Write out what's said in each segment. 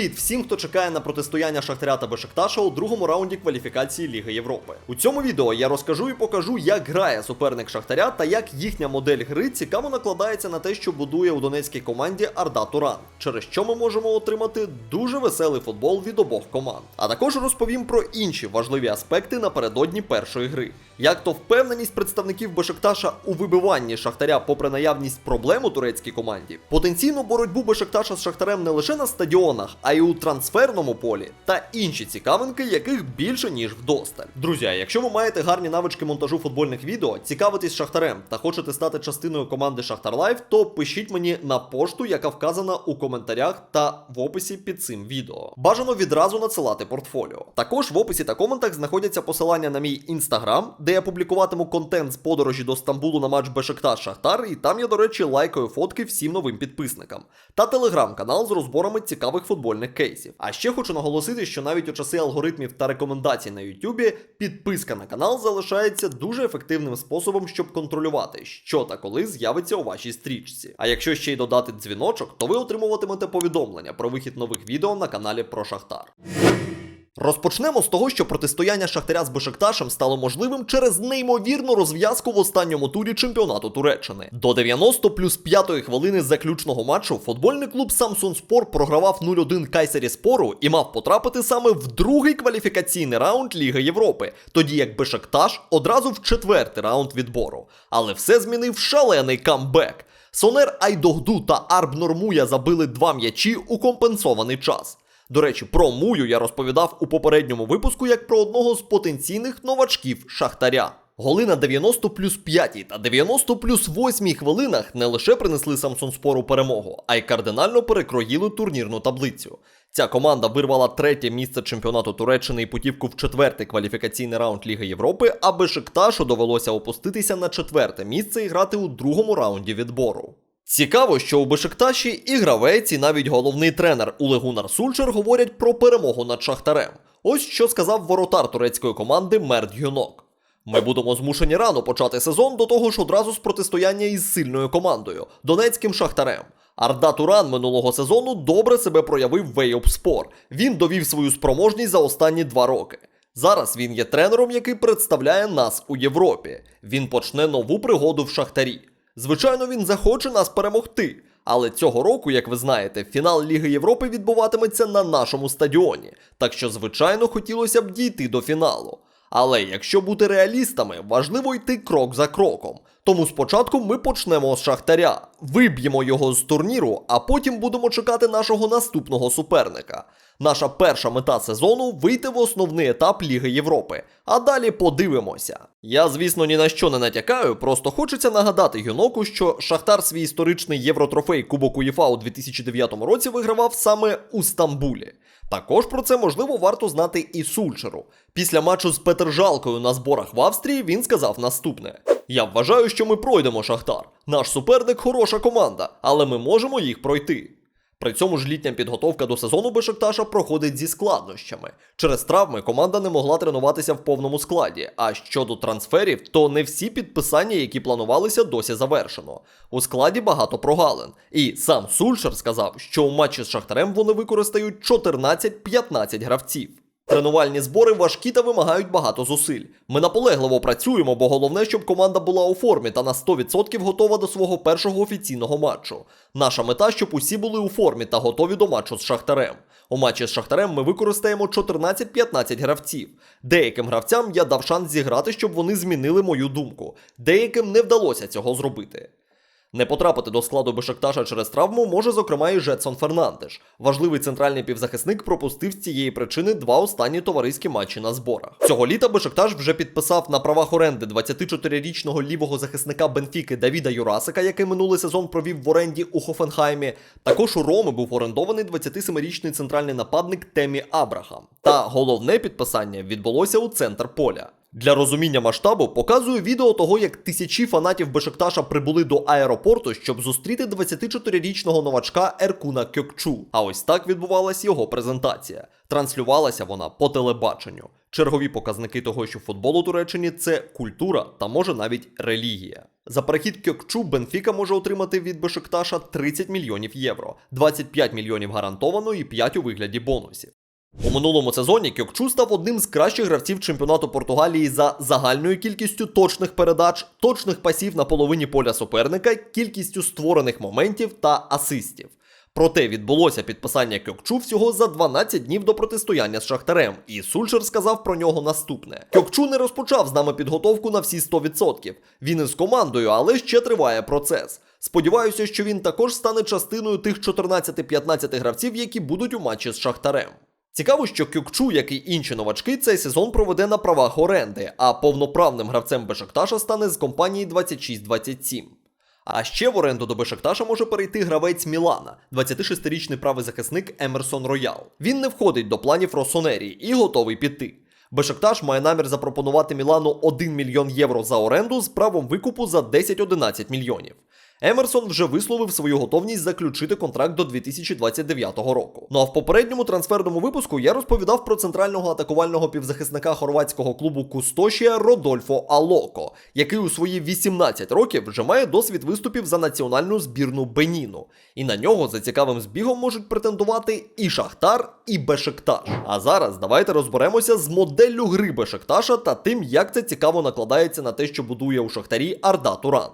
Привіт всім, хто чекає на протистояння Шахтаря та Бешикташа у другому раунді кваліфікації Ліги Європи. У цьому відео я розкажу і покажу, як грає суперник Шахтаря та як їхня модель гри цікаво накладається на те, що будує у донецькій команді Арда Туран, через що ми можемо отримати дуже веселий футбол від обох команд. А також розповім про інші важливі аспекти напередодні першої гри. Як то впевненість представників Бешикташа у вибиванні Шахтаря, попри наявність проблем у турецькій команді, потенційну боротьбу Бешикташа з Шахтарем не лише на стадіонах, а й у трансферному полі та інші цікавинки, яких більше ніж вдосталь. Друзі, якщо ви маєте гарні навички монтажу футбольних відео, цікавитесь Шахтарем та хочете стати частиною команди Шахтар Лайв, то пишіть мені на пошту, яка вказана у коментарях та в описі під цим відео. Бажано відразу надсилати портфоліо. Також в описі та коментах знаходяться посилання на мій інстаграм, де я публікуватиму контент з подорожі до Стамбулу на матч Бешикташ Шахтар, і там я, до речі, лайкаю фотки всім новим підписникам. Та телеграм-канал з розборами цікавих футбольних кейсів. А ще хочу наголосити, що навіть у часи алгоритмів та рекомендацій на Ютубі підписка на канал залишається дуже ефективним способом, щоб контролювати, що та коли з'явиться у вашій стрічці. А якщо ще й додати дзвіночок, то ви отримуватимете повідомлення про вихід нових відео на каналі про Шахтар. Розпочнемо з того, що протистояння Шахтаря з Бешикташем стало можливим через неймовірну розв'язку в останньому турі чемпіонату Туреччини. До 90 плюс 5 хвилини заключного матчу футбольний клуб Самсун Спор програвав 0-1 Кайсері Спору і мав потрапити саме в другий кваліфікаційний раунд Ліги Європи, тоді як Бешикташ одразу в четвертий раунд відбору. Але все змінив шалений камбек. Сонер Айдогду та Арб Нормуя забили два м'ячі у компенсований час. До речі, про Мую я розповідав у попередньому випуску як про одного з потенційних новачків Шахтаря. Голи на 90 плюс 5 та 90 плюс 8 хвилинах не лише принесли Самсон Спору перемогу, а й кардинально перекроїли турнірну таблицю. Ця команда вирвала третє місце чемпіонату Туреччини і путівку в четвертий кваліфікаційний раунд Ліги Європи, а Бешикташу довелося опуститися на четверте місце і грати у другому раунді відбору. Цікаво, що у Бешикташі і гравець, і навіть головний тренер Улегунар Сульчер говорять про перемогу над Шахтарем. Ось що сказав воротар турецької команди Мерт Юнок. Ми будемо змушені рано почати сезон до того ж одразу з протистояння із сильною командою Донецьким Шахтарем. Арда Туран минулого сезону добре себе проявив Вейопспор. Він довів свою спроможність за останні два роки. Зараз він є тренером, який представляє нас у Європі. Він почне нову пригоду в Шахтарі. Звичайно, він захоче нас перемогти. Але цього року, як ви знаєте, фінал Ліги Європи відбуватиметься на нашому стадіоні. Так що, звичайно, хотілося б дійти до фіналу. Але якщо бути реалістами, важливо йти крок за кроком. Тому спочатку ми почнемо з Шахтаря, виб'ємо його з турніру, а потім будемо чекати нашого наступного суперника. Наша перша мета сезону вийти в основний етап Ліги Європи, а далі подивимося. Я, звісно, ні на що не натякаю, просто хочеться нагадати Юноку, що Шахтар свій історичний євротрофей Кубок УЄФА у 2009 році вигравав саме у Стамбулі. Також про це можливо варто знати і Сульчеру. Після матчу з Петержалкою на зборах в Австрії він сказав наступне: Я вважаю, що ми пройдемо Шахтар. Наш суперник хороша команда, але ми можемо їх пройти. При цьому ж літня підготовка до сезону Бешикташа проходить зі складнощами. Через травми команда не могла тренуватися в повному складі. А щодо трансферів, то не всі підписання, які планувалися, досі завершено. У складі багато прогалин. І сам Сульшер сказав, що у матчі з Шахтарем вони використають 14-15 гравців. Тренувальні збори важкі та вимагають багато зусиль. Ми наполегливо працюємо, бо головне, щоб команда була у формі та на 100% готова до свого першого офіційного матчу. Наша мета, щоб усі були у формі та готові до матчу з Шахтарем. У матчі з Шахтарем ми використаємо 14-15 гравців. Деяким гравцям я дав шанс зіграти, щоб вони змінили мою думку. Деяким не вдалося цього зробити. Не потрапити до складу Бешикташа через травму може, зокрема, і Жетсон Фернандеш. Важливий центральний півзахисник пропустив з цієї причини два останні товариські матчі на зборах. Цього літа Бешикташ вже підписав на правах оренди 24-річного лівого захисника Бенфіки Давіда Юрасика, який минулий сезон провів в оренді у Хофенхаймі. Також у Роми був орендований 27-річний центральний нападник Темі Абрахам. Та головне підписання відбулося у центр поля. Для розуміння масштабу показую відео того, як тисячі фанатів Бешикташа прибули до аеропорту, щоб зустріти 24-річного новачка Еркуна Кьокчу. А ось так відбувалась його презентація. Транслювалася вона по телебаченню. Чергові показники того, що футбол у Туреччині це культура та може навіть релігія. За перехід Кьокчу Бенфіка може отримати від Бешикташа 30 мільйонів євро, 25 мільйонів гарантовано і 5 у вигляді бонусів. У минулому сезоні Кьокчу став одним з кращих гравців чемпіонату Португалії за загальною кількістю точних передач, точних пасів на половині поля суперника, кількістю створених моментів та асистів. Проте відбулося підписання Кьокчу всього за 12 днів до протистояння з Шахтарем, і Сульшер сказав про нього наступне: Кьокчу не розпочав з нами підготовку на всі 100%. Він із командою, але ще триває процес. Сподіваюся, що він також стане частиною тих 14-15 гравців, які будуть у матчі з Шахтарем. Цікаво, що Кюкчу, як і інші новачки, цей сезон проведе на правах оренди, а повноправним гравцем Бешакташа стане з компанії 26-27. А ще в оренду до Бешакташа може перейти гравець Мілана, 26-річний правий захисник Емерсон Роял. Він не входить до планів Росонері і готовий піти. Бешакташ має намір запропонувати Мілану 1 мільйон євро за оренду з правом викупу за 10-11 мільйонів. Емерсон вже висловив свою готовність заключити контракт до 2029 року. Ну а в попередньому трансферному випуску я розповідав про центрального атакувального півзахисника хорватського клубу Кустошія Родольфо Алоко, який у свої 18 років вже має досвід виступів за національну збірну Беніну. І на нього за цікавим збігом можуть претендувати і Шахтар, і Бешикташ. А зараз давайте розберемося з моделлю гри Бешикташа та тим, як це цікаво накладається на те, що будує у Шахтарі Арда Туран.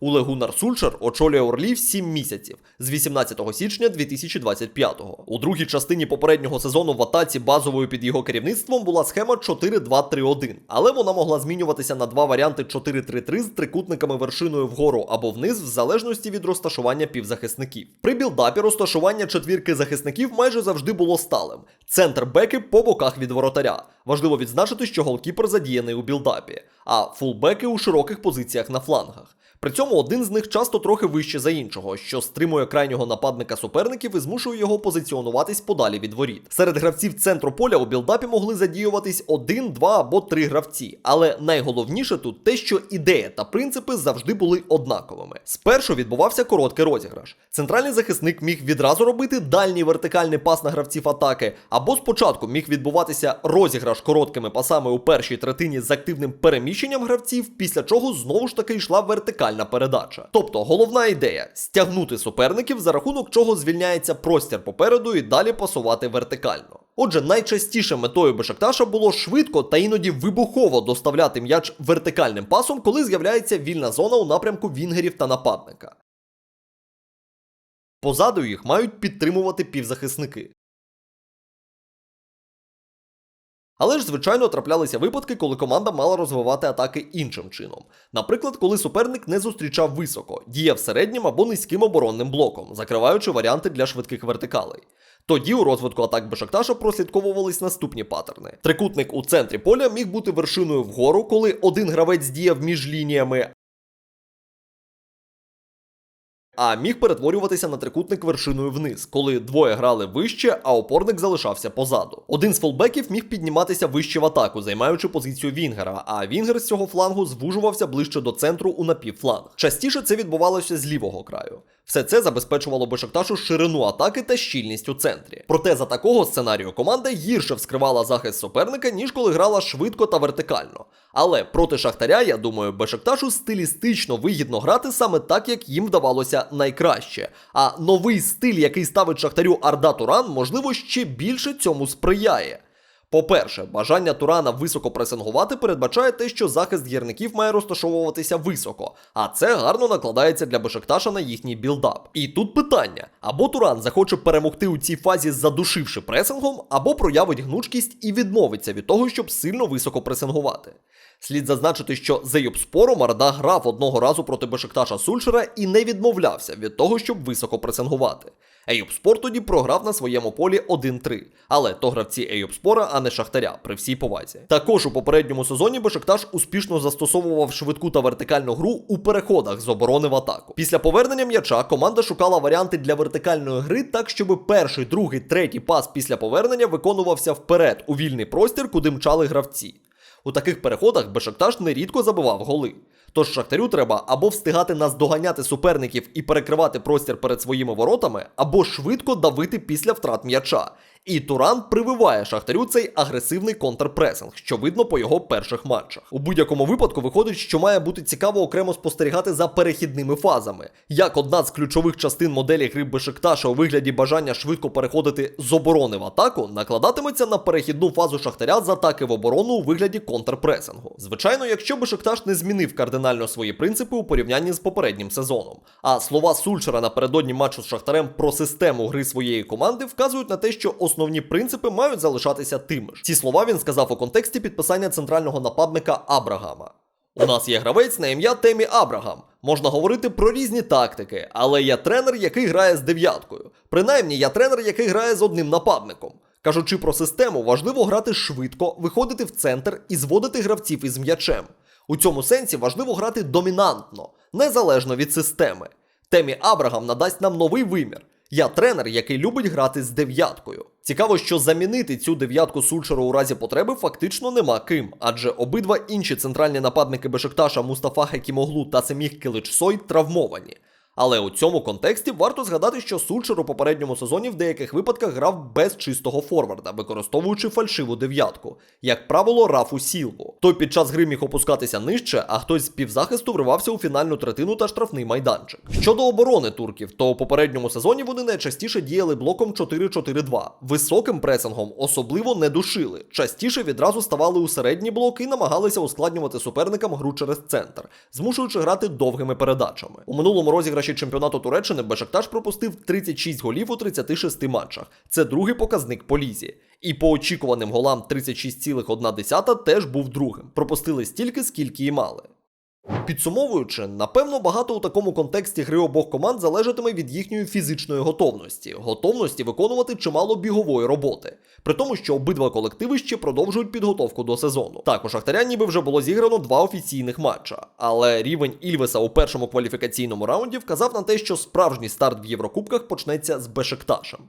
Уле Гунар Сульшер очолює Орлів 7 місяців з 18 січня 2025-го. У другій частині попереднього сезону в атаці базовою під його керівництвом була схема 4-2-3-1, але вона могла змінюватися на два варіанти 4-3-3 з трикутниками вершиною вгору або вниз, в залежності від розташування півзахисників. При білдапі розташування четвірки захисників майже завжди було сталим. Центр беки по боках від воротаря. Важливо відзначити, що голкіпер задіяний у білдапі, а фулбеки у широких позиціях на флангах. При цьому один з них часто трохи вище за іншого, що стримує крайнього нападника суперників і змушує його позиціонуватись подалі від воріт. Серед гравців центру поля у білдапі могли задіюватись один, два або три гравці. Але найголовніше тут те, що ідея та принципи завжди були однаковими. Спершу відбувався короткий розіграш. Центральний захисник міг відразу робити дальній вертикальний пас на гравців атаки, або спочатку міг відбуватися розіграш короткими пасами у першій третині з активним переміщенням гравців, після чого знову ж таки йшла вертикальна передача. Тобто головна ідея стягнути суперників, за рахунок чого звільняється простір попереду і далі пасувати вертикально. Отже, найчастіше метою Бешакташа було швидко та іноді вибухово доставляти м'яч вертикальним пасом, коли з'являється вільна зона у напрямку вінгерів та нападника. Позаду їх мають підтримувати півзахисники. Але ж, звичайно, траплялися випадки, коли команда мала розвивати атаки іншим чином. Наприклад, коли суперник не зустрічав високо, діяв середнім або низьким оборонним блоком, закриваючи варіанти для швидких вертикалей. Тоді у розвитку атак Бешакташа прослідковувались наступні паттерни. Трикутник у центрі поля міг бути вершиною вгору, коли один гравець діяв між лініями, а міг перетворюватися на трикутник вершиною вниз, коли двоє грали вище, а опорник залишався позаду. Один з фолбеків міг підніматися вище в атаку, займаючи позицію Вінгера, а Вінгер з цього флангу звужувався ближче до центру у напівфланг. Частіше це відбувалося з лівого краю. Все це забезпечувало Бешакташу ширину атаки та щільність у центрі. Проте за такого сценарію команда гірше вскривала захист суперника, ніж коли грала швидко та вертикально. Але проти Шахтаря, я думаю, Бешакташу стилістично вигідно грати саме так, як їм вдавалося найкраще. А новий стиль, який ставить Шахтарю Арда Туран, можливо, ще більше цьому сприяє. По-перше, бажання Турана високо пресингувати передбачає те, що захист гірників має розташовуватися високо, а це гарно накладається для Бешикташа на їхній білдап. І тут питання: або Туран захоче перемогти у цій фазі, задушивши пресингом, або проявить гнучкість і відмовиться від того, щоб сильно високо пресингувати. Слід зазначити, що за Юбспором Арда грав одного разу проти Бешикташа Сульшера і не відмовлявся від того, щоб високо пресингувати. Ейюбспор тоді програв на своєму полі 1-3, але то гравці Ейюбспора, а не Шахтаря, при всій повазі. Також у попередньому сезоні Бешикташ успішно застосовував швидку та вертикальну гру у переходах з оборони в атаку. Після повернення м'яча команда шукала варіанти для вертикальної гри так, щоб перший, другий, третій пас після повернення виконувався вперед у вільний простір, куди мчали гравці. У таких переходах Бешикташ нерідко забивав голи. Тож Шахтарю треба або встигати наздоганяти суперників і перекривати простір перед своїми воротами, або швидко давити після втрат м'яча. І Туран прививає Шахтарю цей агресивний контрпресинг, що видно по його перших матчах. У будь-якому випадку виходить, що має бути цікаво окремо спостерігати за перехідними фазами, як одна з ключових частин моделі гри Бешикташа у вигляді бажання швидко переходити з оборони в атаку, накладатиметься на перехідну фазу Шахтаря з атаки в оборону у вигляді контрпресингу. Звичайно, якщо Бешикташ не змінив кардинально свої принципи у порівнянні з попереднім сезоном. А слова Сульшера напередодні матчу з Шахтарем про систему гри своєї команди вказують на те, що основні принципи мають залишатися тими ж. Ці слова він сказав у контексті підписання центрального нападника Абрагама. У нас є гравець на ім'я Темі Абрагам. Можна говорити про різні тактики, але я тренер, який грає з дев'яткою. Принаймні, я тренер, який грає з одним нападником. Кажучи про систему, важливо грати швидко, виходити в центр і зводити гравців із м'ячем. У цьому сенсі важливо грати домінантно, незалежно від системи. Темі Абрагам надасть нам новий вимір. Я тренер, який любить грати з дев'яткою. Цікаво, що замінити цю дев'ятку Сульшеру у разі потреби фактично нема ким, адже обидва інші центральні нападники Бешикташа Мустафа Хекімоглу та Семіх Киличсой травмовані. Але у цьому контексті варто згадати, що Сульшер у попередньому сезоні в деяких випадках грав без чистого форварда, використовуючи фальшиву дев'ятку, як правило, Рафу Сілву. Той під час гри міг опускатися нижче, а хтось з півзахисту вривався у фінальну третину та штрафний майданчик. Щодо оборони турків, то у попередньому сезоні вони найчастіше діяли блоком 4-4-2, високим пресингом особливо не душили, частіше відразу ставали у середній блок і намагалися ускладнювати суперникам гру через центр, змушуючи грати довгими передачами. У минулому розіграші чемпіонату Туреччини Бешакташ пропустив 36 голів у 36 матчах. Це другий показник по лізі. І по очікуваним голам 36,1 теж був другим. Пропустили стільки, скільки і мали. Підсумовуючи, напевно, багато у такому контексті гри обох команд залежатиме від їхньої фізичної готовності, готовності виконувати чимало бігової роботи, при тому, що обидва колективи ще продовжують підготовку до сезону. Так, у Шахтаря ніби вже було зіграно два офіційних матча, але рівень Ільвеса у першому кваліфікаційному раунді вказав на те, що справжній старт в Єврокубках почнеться з Бешикташем.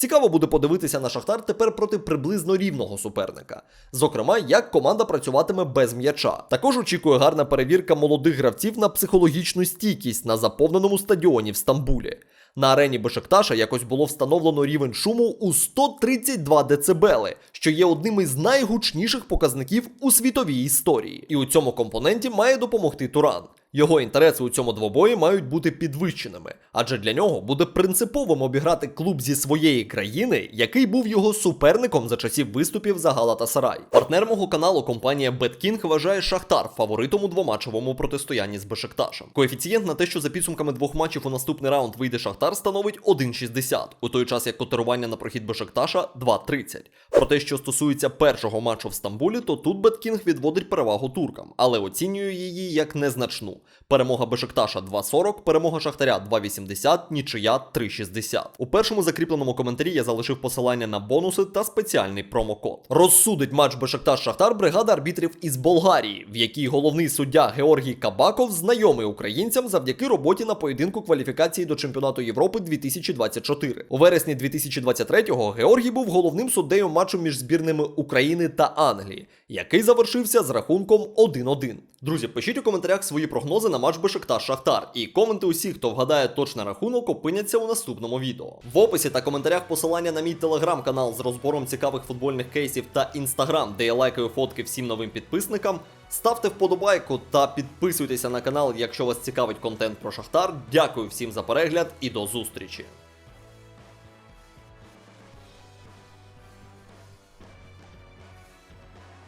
Цікаво буде подивитися на Шахтар тепер проти приблизно рівного суперника. Зокрема, як команда працюватиме без м'яча. Також очікує гарна перевірка молодих гравців на психологічну стійкість на заповненому стадіоні в Стамбулі. На арені Бешикташа якось було встановлено рівень шуму у 132 децибели, що є одним із найгучніших показників у світовій історії. І у цьому компоненті має допомогти Туран. Його інтереси у цьому двобої мають бути підвищеними, адже для нього буде принциповим обіграти клуб зі своєї країни, який був його суперником за часів виступів за Галатасарай. Партнер мого каналу компанія BetKing вважає Шахтар фаворитом у двоматчевому протистоянні з Бешикташем. Коефіцієнт на те, що за підсумками двох матчів у наступний раунд вийде Шахтар, становить 1,60, у той час як котирування на прохід Бешикташа 2,30. Про те, що стосується першого матчу в Стамбулі, то тут BetKing відводить перевагу туркам, але оцінює її як незначну. Перемога Бешикташа 2.40, перемога Шахтаря 2.80, нічия 3.60. У першому закріпленому коментарі я залишив посилання на бонуси та спеціальний промокод. Розсудить матч Бешикташ Шахтар бригада арбітрів із Болгарії, в якій головний суддя Георгій Кабаков знайомий українцям завдяки роботі на поєдинку кваліфікації до чемпіонату Європи 2024. У вересні 2023-го Георгій був головним суддею матчу між збірними України та Англії, який завершився з рахунком 1-1. Друзі, пишіть у коментарях свої прогнози на матч Бешикташ Шахтар, і коменти усіх, хто вгадає точний рахунок, опиняться у наступному відео. В описі та коментарях посилання на мій телеграм-канал з розбором цікавих футбольних кейсів та інстаграм, де я лайкаю фотки всім новим підписникам. Ставте вподобайку та підписуйтеся на канал, якщо вас цікавить контент про Шахтар. Дякую всім за перегляд і до зустрічі!